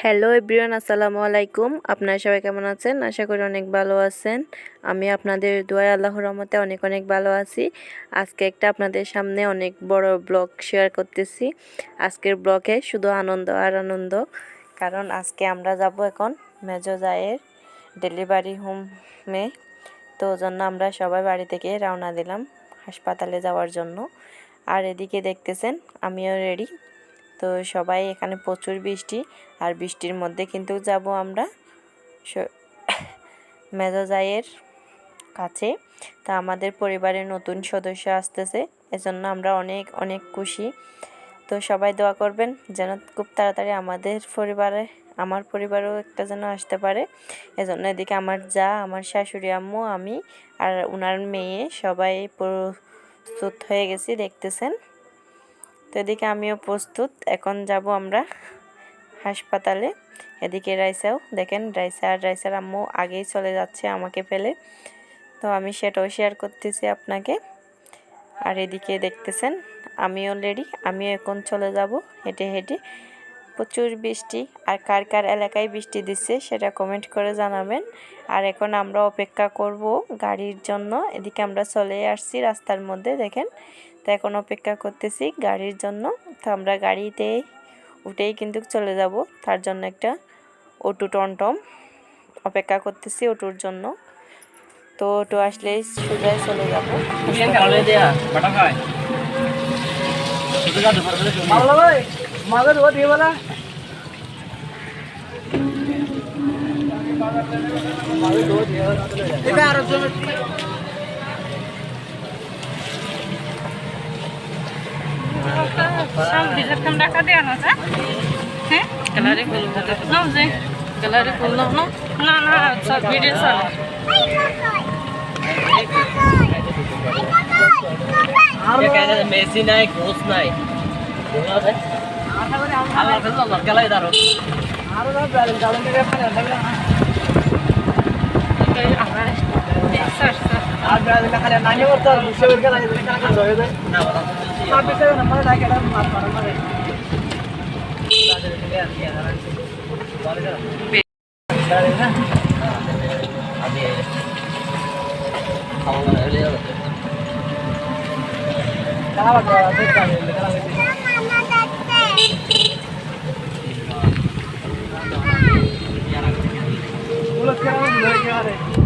Hello everyone আসসালামু আলাইকুম। আপনারা সবাই কেমন আছেন? আশা করি অনেক ভালো আছেন। আমি আপনাদের দোয়া আল্লাহর রহমতে অনেক অনেক ভালো আছি। আজকে একটা আপনাদের সামনে অনেক বড় ব্লগ শেয়ার করতেছি। আজকের ব্লগে শুধু আনন্দ আর আনন্দ, কারণ আজকে আমরা যাব এখন মেজো জায়ের ডেলিভারি হোমে তো জন্য আমরা সবাই বাড়ি থেকে রওনা দিলাম হাসপাতালে যাওয়ার জন্য। আর এদিকে দেখতেছেন, আমিও রেডি তো সবাই এখানে প্রচুর বৃষ্টি আর বৃষ্টির মধ্যে কিন্তু যাব আমরা মেজাজাইয়ের কাছে। তা আমাদের পরিবারের নতুন সদস্য আসতেছে, এজন্য আমরা অনেক অনেক খুশি। তো সবাই দোয়া করবেন যেন খুব তাড়াতাড়ি আমাদের পরিবারে, আমার পরিবারও একটা যেন আসতে পারে। এজন্য এদিকে আমার যা, আমার শাশুড়ি আম্মু, আমি আর ওনার মেয়ে সবাই প্রস্তুত হয়ে গেছি, দেখতেছেন। তো এদিকে আমিও প্রস্তুত। এখন যাব আমরা হাসপাতালে। এদিকে রাইসাও, দেখেন রাইসা আর রাইসার আম্মু আগেই চলে যাচ্ছে আমাকে ফেলে। তো আমি সেটাও শেয়ার করতেছি আপনাকে। আর এদিকে দেখতেছেন, আমিও রেডি আমিও এখন চলে যাব হেঁটে হেঁটে। প্রচুর বৃষ্টি, আর কার কার এলাকায় বৃষ্টি দিচ্ছে সেটা কমেন্ট করে জানাবেন। আর এখন আমরা অপেক্ষা করব গাড়ির জন্য। এদিকে আমরা চলে আসছি রাস্তার মধ্যে, দেখেন। তো এখন অপেক্ষা করতেছি গাড়ির জন্য। তো আমরা গাড়িতে উঠেই কিন্তু চলে যাব। তার জন্য একটা অটো টমটম অপেক্ষা করতেছি অটোর জন্য। তো অটো আসলেই সোজাই চলে যাব। Bien সব ভিজেরখান রাখা দেওয়া না হ্যাঁ? কালারে খুলব নাও যে। কালারে খুলব না না না সব ভিডিও চলে. Bola deh. Allah betul Allah kalah itu harus. আরও না না দাঁড়ে না அவங்க வெளியே வந்து கலாவட்டம் Look at him, look at it.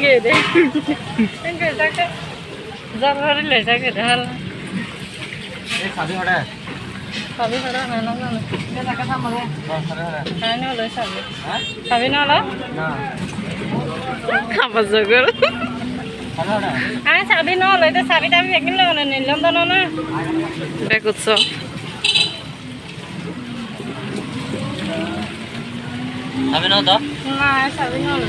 গিয়ে দে জানলারে লেটাকে ঢাল Eh. Kaya kasama rin. Ano ulit sabi? Ha? Sabi na ulit? না Apa sagur? ভালো না Ah, sabi na ulit. Ito sabi tabi yakin lang na nilang doon na. Bekutso. আমি না তো Ah, সবাই সবই না হলো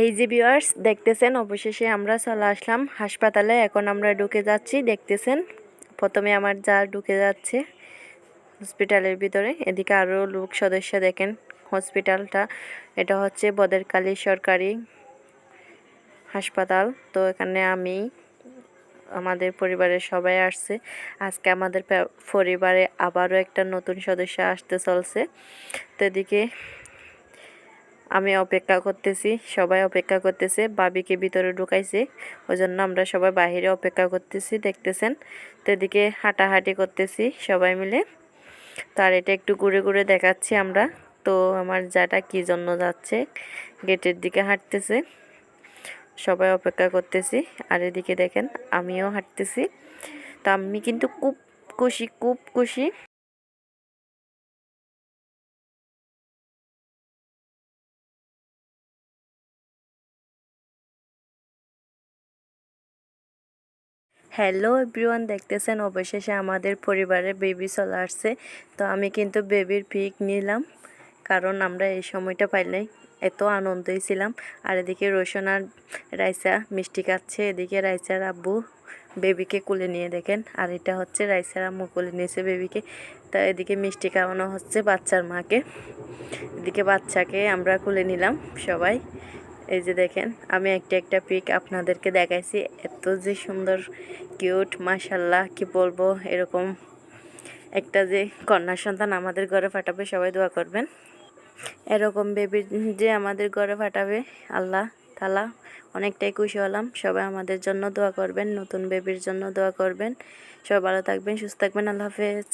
এই যে ভিউয়ার্স দেখতেছেন, অবশেষে আমরা চলে আসলাম হাসপাতালে। এখন আমরা ঢুকে যাচ্ছি, দেখতেছেন? প্রথমে আমার যা ঢুকে যাচ্ছে হসপিটালের ভিতরে। এদিকে আরও লোক সদস্য দেখেন হসপিটালটা এটা হচ্ছে বদেরকালী সরকারি হাসপাতাল। তো এখানে আমি, আমাদের পরিবারের সবাই আসছে। আজকে আমাদের পরিবারে আবারও একটা নতুন সদস্য আসতে চলছে। তো এদিকে আমি অপেক্ষা করতেছি, সবাই অপেক্ষা করতেছে, বাবিকে ভিতরে ঢুকাইছে। ওই জন্য আমরা সবাই বাইরে অপেক্ষা করতেছি, দেখতেছেন? তো এদিকে হাঁটাহাঁটি করতেছি সবাই মিলে। তার এটা একটু ঘুরে ঘুরে দেখাচ্ছি আমরা। তো আমার যাটা কী জন্য যাচ্ছে, গেটের দিকে হাঁটতেছে। সবাই অপেক্ষা করতেছি। আর এদিকে দেখেন, আমিও হাঁটতেছি। তো আমি কিন্তু খুব খুশি খুব খুশি। হ্যালো এভরিওয়ান দেখতেছেন অবশেষে আমাদের পরিবারে বেবি চলে আসছে। তো আমি কিন্তু বেবির পিক নিলাম, কারণ আমরা এই সময়টা পাইলে এত আনন্দই ছিলাম। আর এদিকে রোশন আর রাইসা মিষ্টি খাচ্ছে, এদিকে রাইসার আব্বু বেবিকে কুলে নিয়ে দেখেন, আর এটা হচ্ছে রাইসার আম্মু কুলে নিয়েছে বেবিকে তা এদিকে মিষ্টি খাওয়ানো হচ্ছে বাচ্চার মাকে। এদিকে বাচ্চাকে আমরা কুলে নিলাম সবাই। এই যে দেখেন, আমি একটা একটা পিক আপনাদেরকে দেখাইছি। এত যে সুন্দর কিউট মাশাল্লাহ কি বলব, এরকম একটা যে কন্যা সন্তান আমাদের ঘরে ফাটাবে সবাই দোয়া করবেন। এরকম বেবি যে আমাদের ঘরে ফাটাবে আল্লাহ তালা অনেকটাই খুশি হলাম। সবাই আমাদের জন্য দোয়া করবেন, নতুন বেবির জন্য দোয়া করবেন। সবাই ভালো থাকবেন, সুস্থ থাকবেন, আল্লাহ হাফেজ।